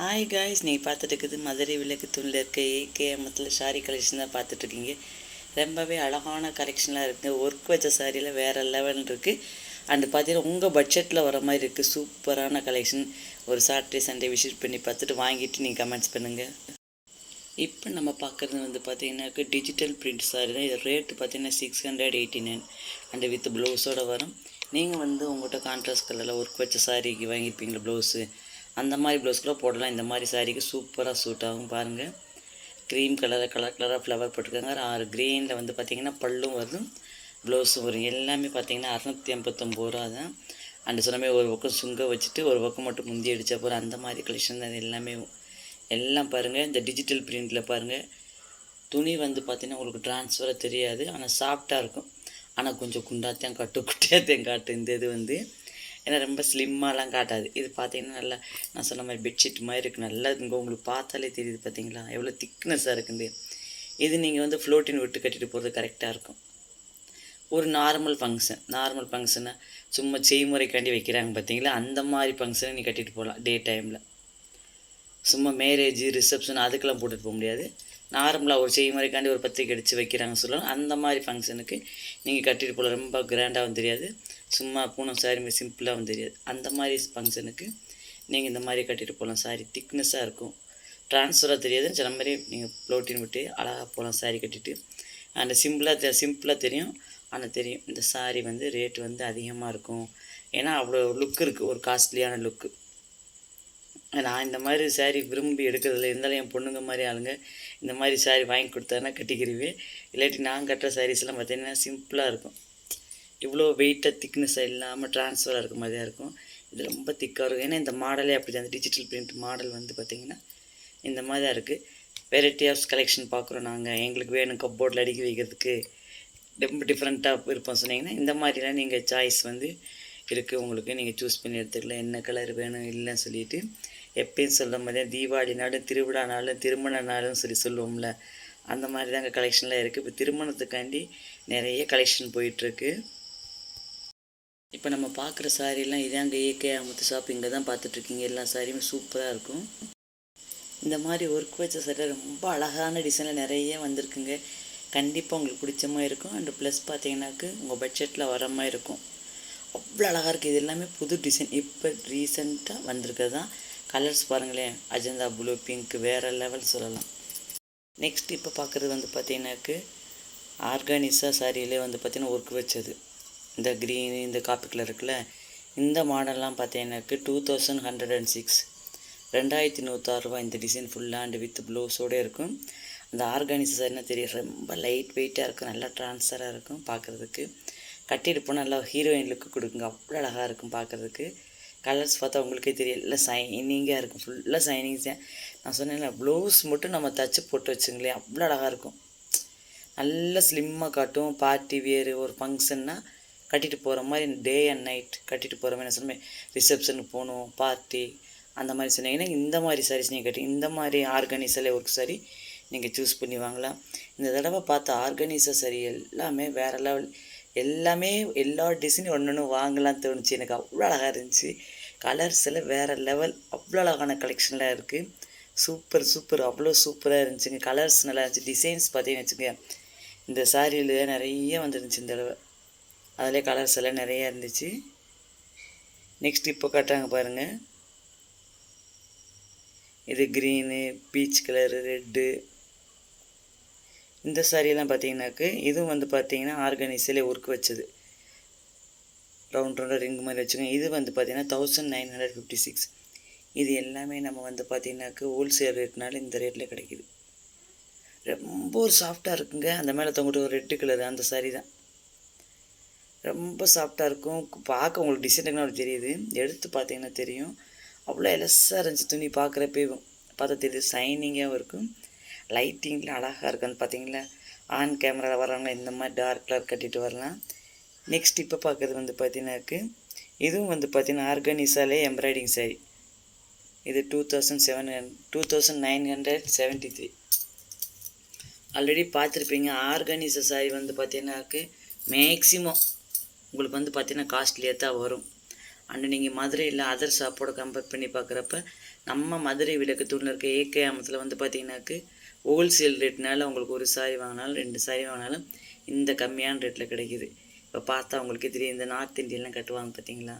Hi guys நீங்கள் பார்த்துட்டு இருக்குது மதுரை விளக்கு தூணில் இருக்க ஏகேஎம்த்தில் ஷாரி கலெக்ஷன் தான் பார்த்துட்ருக்கீங்க ரொம்பவே அழகான கலெக்ஷன்லாம் இருக்குது ஒர்க் வச்ச சாரியில் வேறு லெவல் இருக்குது அண்டு பார்த்தீங்கன்னா உங்கள் பட்ஜெட்டில் வர மாதிரி இருக்குது சூப்பரான கலெக்ஷன் ஒரு சாட்டர்டே சண்டே விசிட் பண்ணி பார்த்துட்டு வாங்கிட்டு நீங்கள் கமெண்ட்ஸ் பண்ணுங்கள் இப்போ நம்ம பார்க்குறது வந்து பார்த்தீங்கன்னாக்க டிஜிட்டல் பிரிண்ட் சாரி தான். இது ரேட்டு பார்த்தீங்கன்னா six hundred eighty nine and with ப்ளவுஸோடு வரும். நீங்கள் வந்து உங்கள்கிட்ட கான்ட்ராஸ்ட் கலரில் ஒர்க் வச்ச சாரிக்கு வாங்கியிருப்பீங்களா ப்ளவுஸு அந்த மாதிரி ப்ளவுஸ் கூட போடலாம். இந்த மாதிரி சாரீக்கு சூப்பராக சூட் ஆகும் பாருங்கள் க்ரீம் கலரில் கலர் கலராக ஃப்ளவர் போட்டிருக்காங்க ஆறு க்ரீனில் வந்து பார்த்திங்கன்னா பல்லும் வரும் ப்ளவுஸும் வரும். எல்லாமே பார்த்திங்கன்னா அறநூற்றி ஐம்பத்தொம்பது ரூபா தான். அண்ட் சொன்ன ஒரு பக்கம் சுங்க வச்சுட்டு ஒரு பக்கம் மட்டும் முந்தி அடித்தா போகிற அந்த மாதிரி கலெக்ஷன் தான் எல்லாமே. எல்லாம் பாருங்கள் இந்த டிஜிட்டல் பிரிண்டில் பாருங்கள் துணி வந்து பார்த்திங்கன்னா உங்களுக்கு ட்ரான்ஸ்ஃபராக தெரியாது. ஆனால் சாஃப்டாக இருக்கும். ஆனால் கொஞ்சம் குண்டாத்தையும் கட்டு குட்டியாத்தையும் காட்டு இந்த இது வந்து. ஏன்னா ரொம்ப ஸ்லிம்மாலாம் காட்டாது. இது பார்த்தீங்கன்னா நல்லா நான் சொன்ன மாதிரி பெட்ஷீட் மாதிரி இருக்குது நல்லா இங்கே உங்களுக்கு பார்த்தாலே தெரியுது பார்த்தீங்களா எவ்வளோ திக்னஸாக இருக்குது இது நீங்கள் வந்து ஃப்ளோட்டின் விட்டு கட்டிட்டு போகிறது கரெக்டாக இருக்கும். ஒரு நார்மல் ஃபங்க்ஷன் நார்மல் ஃபங்க்ஷனை சும்மா செய்முறைக்காண்டி வைக்கிறாங்க பார்த்தீங்களா அந்த மாதிரி ஃபங்க்ஷனை நீ கட்டிட்டு போகலாம் டே டைமில் சும்மா மேரேஜ் ரிசப்ஷன் அதுக்கெல்லாம் போட்டுட்டு போக முடியாது. நார்மலாக ஒரு செய்முறைக்காண்டி ஒரு பத்திரிக்கை அடித்து வைக்கிறாங்க சொல்லலாம் அந்த மாதிரி ஃபங்க்ஷனுக்கு நீங்கள் கட்டிட்டு போகலாம் ரொம்ப கிராண்டாகவும் தெரியாது. சும்மா பூனம் சாரி சிம்பிளாகவும் தெரியாது. அந்த மாதிரி ஃபங்க்ஷனுக்கு நீங்கள் இந்த மாதிரி கட்டிட்டு போகலாம் சாரி திக்னஸாக இருக்கும். ட்ரான்ஸ்ஃபராக தெரியாதுன்னு சில மாதிரி நீங்கள் ப்ளோட்டின் விட்டு அழகாக போகலாம் சாரி கட்டிட்டு. அந்த சிம்பிளாக சிம்பிளாக தெரியும். ஆனால் தெரியும். இந்த சாரி வந்து ரேட் வந்து அதிகமாக இருக்கும். ஏன்னா அவ்வளோ லுக் இருக்குது ஒரு காஸ்ட்லியான லுக்கு நான் இந்த மாதிரி சாரீ விரும்பி எடுக்கிறதுல இருந்தாலும் என் பொண்ணுங்க மாதிரி ஆளுங்க இந்த மாதிரி சாரீ வாங்கி கொடுத்தாருன்னா கட்டிக்கிருவேன். இல்லாட்டி நான் கட்டுற சாரீஸ்லாம் பார்த்தீங்கன்னா சிம்பிளாக இருக்கும். இவ்வளோ வெயிட்டாக திக்னஸாக இல்லாமல் ட்ரான்ஸ்ஃபராக இருக்க மாதிரியாக இருக்கும். இது ரொம்ப திக்காக இருக்கும். ஏன்னா இந்த மாடலே அப்படி தான். அந்த டிஜிட்டல் பிரிண்ட் மாடல் வந்து பார்த்திங்கன்னா இந்த மாதிரி தான் இருக்குது வெரைட்டி ஆஃப் கலெக்ஷன் பார்க்குறோம் நாங்கள் எங்களுக்கு வேணும் கப்போர்டில் அடுக்கி வைக்கிறதுக்கு. ரொம்ப டிஃப்ரெண்ட்டாக இருப்போம் சொன்னீங்கன்னா இந்த மாதிரிலாம் நீங்கள் சாய்ஸ் வந்து இருக்குது உங்களுக்கு நீங்கள் சூஸ் பண்ணி எடுத்துக்கலாம். என்ன கலர் வேணும் இல்லைன்னு சொல்லிட்டு எப்பயும் சொல்லும் போதே தீபாவளி நாளும் திருவிழா நாளும் திருமண நாளும் சொல்லி சொல்லுவோம்ல. அந்த மாதிரி தாங்க கலெக்ஷன்லாம் இருக்குது இப்போ திருமணத்துக்காண்டி நிறைய கலெக்ஷன் போயிட்டுருக்கு. இப்போ நம்ம பார்க்குற சாரீலாம் இதாங்க ஏகே அமுத்து ஷாப் இங்கே தான் பார்த்துட்ருக்கீங்க எல்லா சாரியுமே சூப்பராக இருக்கும். இந்த மாதிரி ஒர்க் வச்ச சாரி ரொம்ப அழகான டிசைனில் நிறைய வந்திருக்குங்க. கண்டிப்பாக உங்களுக்கு பிடிச்ச மாதிரி இருக்கும். அண்டு ப்ளஸ் பார்த்தீங்கன்னாக்கு உங்கள் பட்ஜெட்டில் வர மாதிரி இருக்கும். அவ்வளோ அழகாக இருக்குது இது எல்லாமே புது டிசைன் இப்போ ரீசெண்டாக வந்திருக்கிறது தான் கலர்ஸ் பாருங்களேன். அஜந்தா ப்ளூ பிங்க் வேறு லெவல் சொல்லலாம். நெக்ஸ்ட் இப்போ பார்க்குறது வந்து பார்த்தீங்கன்னாக்கு ஆர்கானிஸா சாரியிலே வந்து பார்த்தீங்கன்னா ஒர்க் வச்சது. இந்த க்ரீன் இந்த காப்பி கலர் இருக்குல்ல. இந்த மாடல்லாம் பார்த்தீங்கன்னாக்கு two thousand hundred and six ரெண்டாயிரத்தி நூற்றாறுரூவா இந்த டிசைன் ஃபுல்லாக அண்ட் வித் ப்ளவுஸோடு இருக்கும். அந்த ஆர்கானிஸ் சாரினா தெரியும் ரொம்ப லைட் வெயிட்டாக இருக்கும். நல்லா ட்ரான்ஸ்ஃபராக இருக்கும் பார்க்குறதுக்கு கட்டிட்டு போனால் நல்லா ஹீரோயின் லுக்கு கொடுக்குங்க. அவ்வளோ அழகாக இருக்கும் பார்க்குறதுக்கு கலர்ஸ் பார்த்தா உங்களுக்கே தெரியும். எல்லாம் சைனிங்காக இருக்கும். ஃபுல்லாக சைனிங்ஸ் தான் நான் சொன்னேன்ல ப்ளவுஸ் மட்டும் நம்ம தச்சு போட்டு வச்சுங்களேன். அவ்வளோ அழகாக இருக்கும். நல்லா ஸ்லிம்மாக காட்டும். பார்ட்டி வியர் ஒரு ஃபங்க்ஷன்னா கட்டிட்டு போகிற மாதிரி டே அண்ட் நைட் கட்டிட்டு போகிற மாதிரி நான் சொன்னேன். ரிசப்ஷனுக்கு போகணும் பார்ட்டி அந்த மாதிரி சொன்னீங்கன்னா இந்த மாதிரி சாரீஸ் நீங்கள் கட்டி இந்த மாதிரி ஆர்கனைஸில் ஒர்க் சாரி நீங்கள் சூஸ் பண்ணி வாங்கலாம். இந்த தடவை பார்த்த ஆர்கனைசர் சரி எல்லாமே வேறு லெவல் எல்லாமே எல்லா டிசைனும் ஒன்று ஒன்று வாங்கலாம் தோணுச்சு. எனக்கு அவ்வளோ அழகாக இருந்துச்சு. கலர்ஸில் வேறு லெவல் அவ்வளோ அழகான கலெக்ஷன்லாம் இருக்குது சூப்பர் சூப்பர் அவ்வளோ சூப்பராக இருந்துச்சுங்க. கலர்ஸ் நல்லா இருந்துச்சு. டிசைன்ஸ் பார்த்தீங்கன்னு வச்சுங்க இந்த சாரியில் நிறைய வந்துருந்துச்சு இந்த தடவை. அதிலே கலர்ஸ் எல்லாம் நிறையா இருந்துச்சு. நெக்ஸ்ட் இப்போ காட்டுறாங்க பாருங்கள் இது க்ரீனு பீச் கலரு ரெட்டு இந்த சாரியெல்லாம் பார்த்தீங்கன்னாக்கு இதுவும் வந்து பார்த்தீங்கன்னா ஆர்கனைஸிலே ஒர்க் வச்சது. ரவுண்ட் ரவுண்டாக ரிங் மாதிரி வச்சுக்கோங்க. இது வந்து பார்த்தீங்கன்னா thousand nine hundred fifty six இது எல்லாமே நம்ம வந்து பார்த்திங்கனாக்கா ஹோல்சேல் ரேட்னால இந்த ரேட்டில் கிடைக்கிது. ரொம்ப ஒரு சாஃப்டாக இருக்குங்க. அந்த மேலே தொங்கிட்டு ஒரு ரெட்டு கலர் அந்த சாரி தான். ரொம்ப சாஃப்டாக இருக்கும். பார்க்க உங்களுக்கு டிசைன் ஒரு தெரியுது. எடுத்து பார்த்தீங்கன்னா தெரியும். அவ்வளோ எலஸாக இருந்துச்சு. துணி பார்க்குறப்பே பார்த்தா தெரியுது சைனிங்காகவும் இருக்கும். லைட்டிங்கில் அழகாக இருக்குன்னு பார்த்தீங்களா ஆன் கேமராவில் வரவங்க இந்த மாதிரி டார்க் கலர் கட்டிட்டு வரலாம். நெக்ஸ்ட் இப்போ பார்க்குறது வந்து பார்த்தீங்கன்னாக்கு இதுவும் வந்து பார்த்தீங்கன்னா ஆர்கனிசாலே எம்ப்ராய்டிங் சாரி இது two thousand seven two thousand nine hundred seventy three already பார்த்துருப்பீங்க ஆர்கனிச சாரி வந்து பார்த்தீங்கன்னாக்கு மேக்ஸிமம் உங்களுக்கு வந்து பார்த்தீங்கன்னா காஸ்ட்லியாக தான் வரும். அண்டு நீங்கள் மதுரையில் அதர் ஷாப்போட கம்பேர் பண்ணி பார்க்குறப்ப நம்ம மதுரை விளக்கு தூணில் இருக்க ஏகே அமத்தில் வந்து பார்த்தீங்கன்னாக்கு ஹோல்சேல் ரேட்னால உங்களுக்கு ஒரு சாரி வாங்கினாலும் ரெண்டு சாரி வாங்கினாலும் இந்த கம்மியான ரேட்டில் கிடைக்குது. இப்போ பார்த்தா உங்களுக்கு தெரியும் இந்த நார்த் இந்தியன்லாம் கட்டுவாங்க பார்த்தீங்களா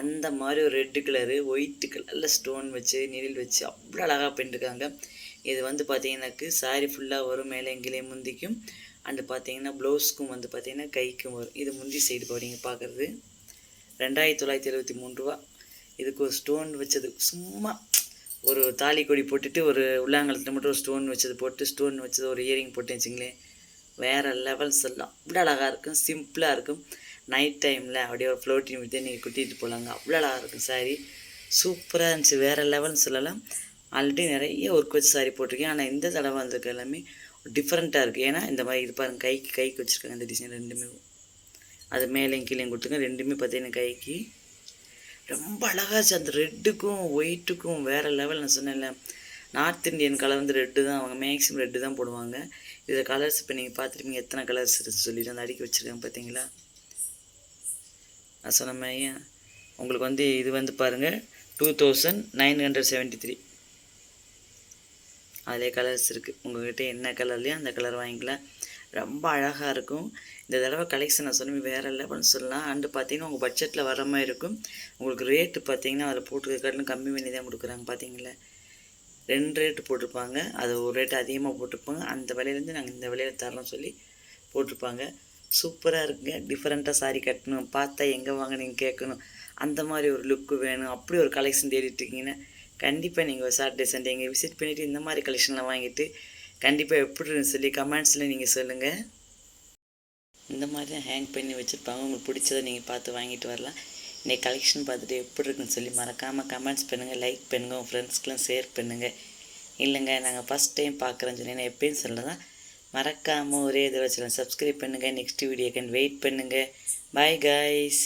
அந்த மாதிரி ஒரு ரெட்டு கலரு ஒயிட்டு கலரில் ஸ்டோன் வச்சு நிழல் வச்சு அவ்வளோ அழகாக பண்ணிருக்காங்க இது வந்து பார்த்தீங்கன்னாக்கு சாரி ஃபுல்லாக வரும் மேலே எங்கிலே முந்திக்கும். அண்டு பார்த்தீங்கன்னா ப்ளவுஸ்க்கும் வந்து பார்த்தீங்கன்னா கைக்கும் வரும். இது முந்தி சைடு போடுங்க பார்க்குறது ரெண்டாயிரத்தி தொள்ளாயிரத்தி எழுபத்தி மூணு ரூபா. இதுக்கு ஒரு ஸ்டோன் வச்சது. சும்மா ஒரு தாலி கொடி போட்டுட்டு ஒரு உள்ளாங்கலத்தில் மட்டும் ஒரு ஸ்டோன் வச்சது போட்டு ஸ்டோன் வச்சது ஒரு இயரிங் போட்டு வச்சிங்களேன் வேறு லெவல்ஸ் எல்லாம். அவ்வளோ அழகாக இருக்கும். சிம்பிளாக இருக்கும். நைட் டைமில் அப்படியே ஒரு ஃப்ளோட்டிங் விட்டு நீங்கள் குட்டிட்டு போகலாங்க அவ்வளோ அழகாக இருக்கும் சாரி சூப்பராக இருந்துச்சு. வேறு லெவல்னு சொல்லலாம். ஆல்ரெடி நிறைய ஒர்க் வச்சு சாரி போட்டிருக்கேன். ஆனால் இந்த தடவை வந்திருக்க எல்லாமே டிஃப்ரெண்ட்டாக இருக்குது ஏன்னா இந்த மாதிரி இது பாருங்க. கைக்கு கைக்கு வச்சுருக்காங்க இந்த டிசைன் ரெண்டுமே. அது மேலேயும் கீழேயும் கொடுத்துருங்க ரெண்டுமே பார்த்தீங்கன்னா கைக்கு. ரொம்ப அழகாச்சு அந்த ரெட்டுக்கும் ஒயிட்டுக்கும் வேறு லெவல் நான் சொன்னேன்ல. நார்த் இந்தியன் கலர் வந்து ரெட்டு தான். அவங்க மேக்ஸிமம் ரெட்டு தான் போடுவாங்க. இதில் கலர்ஸ் இப்போ நீங்கள் பார்த்துருப்பீங்க. எத்தனை கலர்ஸ் இருக்கு சொல்லிட்டு அந்த அடிக்க வச்சுருக்கேன் பார்த்தீங்களா நான் சொன்ன மாதிரி உங்களுக்கு வந்து இது வந்து பாருங்கள் two thousand nine hundred seventy three அதிலே கலர்ஸ் இருக்குது உங்கள்கிட்ட என்ன கலர்லையோ அந்த கலர் வாங்கிக்கலாம். ரொம்ப அழகாக இருக்கும். இந்த தடவை கலெக்ஷன் நான் சொன்ன வேறு லெவல்னு சொல்லலாம். அண்டு பார்த்தீங்கன்னா உங்கள் பட்ஜெட்டில் வர மாதிரி இருக்கும். உங்களுக்கு ரேட்டு பார்த்தீங்கன்னா அதில் போட்டுருக்காட்டிலும் கம்மி பண்ணி தான் கொடுக்குறாங்க பார்த்தீங்களா ரெண்டு ரேட்டு போட்டிருப்பாங்க. அது ஒரு ரேட்டு அதிகமாக போட்டிருப்பாங்க. அந்த விலையிலேருந்து நாங்கள் இந்த விலையில தரோம் சொல்லி போட்டிருப்பாங்க. சூப்பராக இருக்குங்க. டிஃப்ரெண்ட்டாக சாரி கட்டணும். பார்த்தா எங்கே வாங்கினீங்க கேட்கணும். அந்த மாதிரி ஒரு லுக்கு வேணும். அப்படி ஒரு கலெக்ஷன் தேடிட்டு இருக்கீங்கன்னா கண்டிப்பாக நீங்கள் ஒரு சாட்டர்டே சண்டே இங்கே விசிட் பண்ணிவிட்டு இந்த மாதிரி கலெக்ஷன்லாம் வாங்கிட்டு கண்டிப்பாக எப்படின்னு சொல்லி கமெண்ட்ஸில் நீங்கள் சொல்லுங்கள் இந்த மாதிரி தான் ஹேங் பண்ணி வச்சுருப்பாங்க. உங்களுக்கு பிடிச்சதை நீங்கள் பார்த்து வாங்கிட்டு வரலாம். இன்றைக்கி கலெக்ஷன் பார்த்துட்டு எப்படி இருக்குன்னு சொல்லி மறக்காமல் கமெண்ட்ஸ் பண்ணுங்கள் லைக் பண்ணுங்கள் உங்கள் ஃப்ரெண்ட்ஸ்க்கெலாம் ஷேர் பண்ணுங்கள் இல்லைங்க நாங்கள் ஃபஸ்ட் டைம் பார்க்குறேன்னு சொல்லி நான் எப்பயும் சொல்லலாம் மறக்காமல் ஒரே இதில் வச்சுருங்க. சப்ஸ்கிரைப் பண்ணுங்கள் நெக்ஸ்ட் வீடியோக்கு வெயிட் பண்ணுங்கள் பாய் காய்ஸ்